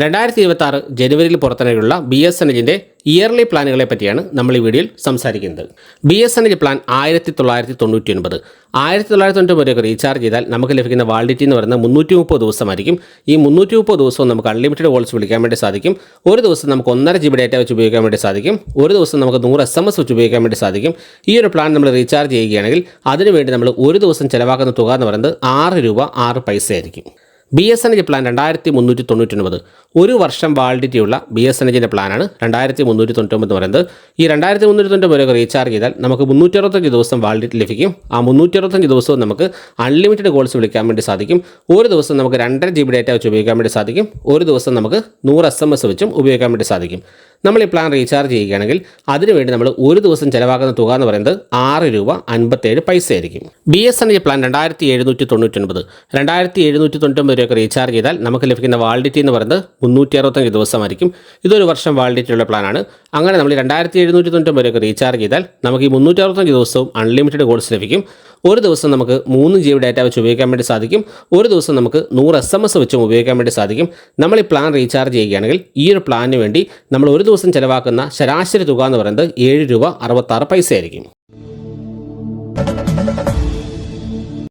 രണ്ടായിരത്തി ഇരുപത്തി ആറ് ജനുവരിയിൽ പുറത്തിറങ്ങിയുള്ള ബി എസ് എൻ എല്ലിന്റെ ഇയർലി പ്ലാനുകളെ പറ്റിയാണ് നമ്മൾ ഈ വീഡിയോയിൽ സംസാരിക്കുന്നത്. B S N L plan ആയിരത്തി തൊള്ളായിരത്തി തൊണ്ണൂറ്റി ഒൻപത് ആയിരത്തി തൊള്ളായിരത്തി തൊണ്ണൂറ്റി ഒമ്പത് റീചാർജ് ചെയ്താൽ നമുക്ക് ലഭിക്കുന്ന വാലിഡിറ്റി എന്ന് പറയുന്നത് മുന്നൂറ്റി മുപ്പത് ദിവസമായിരിക്കും. ഈ മുന്നൂറ്റി മുപ്പത് ദിവസവും നമുക്ക് അൺലിമിറ്റഡ് കോൾസ് വിളിക്കാൻ വേണ്ടി സാധിക്കും. ഒരു ദിവസം നമുക്ക് ഒന്നര ജി ബി ഡേറ്റ വെച്ച് ഉപയോഗിക്കാൻ വേണ്ടി സാധിക്കും. ഒരു ദിവസം നമുക്ക് നൂറ് എസ് എം എസ് വെച്ച് ഉപയോഗിക്കാൻ വേണ്ടി സാധിക്കും. ഈ ഒരു പ്ലാൻ നമ്മൾ റീചാർജ് ചെയ്യുകയാണെങ്കിൽ അതിനുവേണ്ടി നമ്മൾ ഒരു ദിവസം ചിലവാക്കുന്ന തുക എന്ന് പറയുന്നത് ആറ് രൂപ ആറ് പൈസ ആയിരിക്കും B S N L plan രണ്ടായിരത്തി മുന്നൂറ്റി തൊണ്ണൂറ്റൊൻപത് ഒരു വർഷം വാലിഡിറ്റിയുള്ള ബി എസ് എൻ എല്ലിന്റെ പ്ലാനാണ് രണ്ടായിരത്തി മുന്നൂറ്റി തൊണ്ണൂറ്റൊമ്പത് പറയുന്നത്. ഈ രണ്ടായിരത്തി മുന്നൂറ്റി തൊണ്ണൂറ്റൊമ്പത് ഒമ്പത് റീചാർജ് ചെയ്താൽ നമുക്ക് മുന്നൂറ്റി അറുപത്തഞ്ച് ദിവസം വാലിഡിറ്റി ലഭിക്കും. ആ മുന്നൂറ്റി അറുപത്തഞ്ച് ദിവസവും നമുക്ക് അൺലിമിറ്റഡ് കോൾസ് വിളിക്കാൻ വേണ്ടി സാധിക്കും. ഒരു ദിവസം നമുക്ക് രണ്ടര ജി ബി ഡേറ്റ വെച്ച് ഉപയോഗിക്കാൻ വേണ്ടി സാധിക്കും. ഒരു ദിവസം നമുക്ക് നൂറ് എസ് എം എസ് വെച്ചും ഉപയോഗിക്കാൻ വേണ്ടി സാധിക്കും. നമ്മൾ ഈ പ്ലാൻ റീചാർജ് ചെയ്യുകയാണെങ്കിൽ അതിനുവേണ്ടി നമ്മൾ ഒരു ദിവസം ചിലവാക്കുന്ന തുക എന്ന് പറയുന്നത് ആറ് രൂപ അൻപത്തേഴ് പൈസ ആയിരിക്കും. B S N L plan രണ്ടായിരത്തി എഴുന്നൂറ്റി തൊണ്ണൂറ്റൊൻപത് രണ്ടായിരത്തി എഴുന്നൂറ്റി തൊണ്ണൂറ്റൊമ്പത് രൂപയ്ക്ക് റീചാർജ് ചെയ്താൽ നമുക്ക് ലഭിക്കുന്ന വാലിഡിറ്റി എന്ന് പറയുന്നത് മുന്നൂറ്റി അറുപത്തഞ്ച് ദിവസമായിരിക്കും. ഇതൊരു വർഷം വാലിഡിറ്റി ഉള്ള പ്ലാനാണ് അങ്ങനെ നമ്മൾ രണ്ടായിരത്തി എഴുന്നൂറ്റി തൊണ്ണൂറ്റൊമ്പത് രൂപയ്ക്ക് റീചാർജ് ചെയ്താൽ നമുക്ക് ഈ മുന്നൂറ്റി അറുപത്തഞ്ച് ദിവസവും അൺലിമിറ്റഡ് കോൾസ് ലഭിക്കും. ഒരു ദിവസം നമുക്ക് മൂന്ന് ജി ബി ഡാറ്റ വെച്ച് ഉപയോഗിക്കാൻ വേണ്ടി സാധിക്കും. ഒരു ദിവസം നമുക്ക് നൂറ് എസ് എം എസ് വെച്ചും ഉപയോഗിക്കാൻ വേണ്ടി സാധിക്കും. നമ്മൾ ഈ പ്ലാൻ റീചാർജ് ചെയ്യുകയാണെങ്കിൽ ഈ ഒരു പ്ലാനിന് വേണ്ടി നമ്മൾ ഒരു ദിവസം ചിലവാക്കുന്ന ശരാശരി തുക എന്ന് പറയുന്നത് ഏഴ് രൂപ അറുപത്താറ് പൈസ ആയിരിക്കും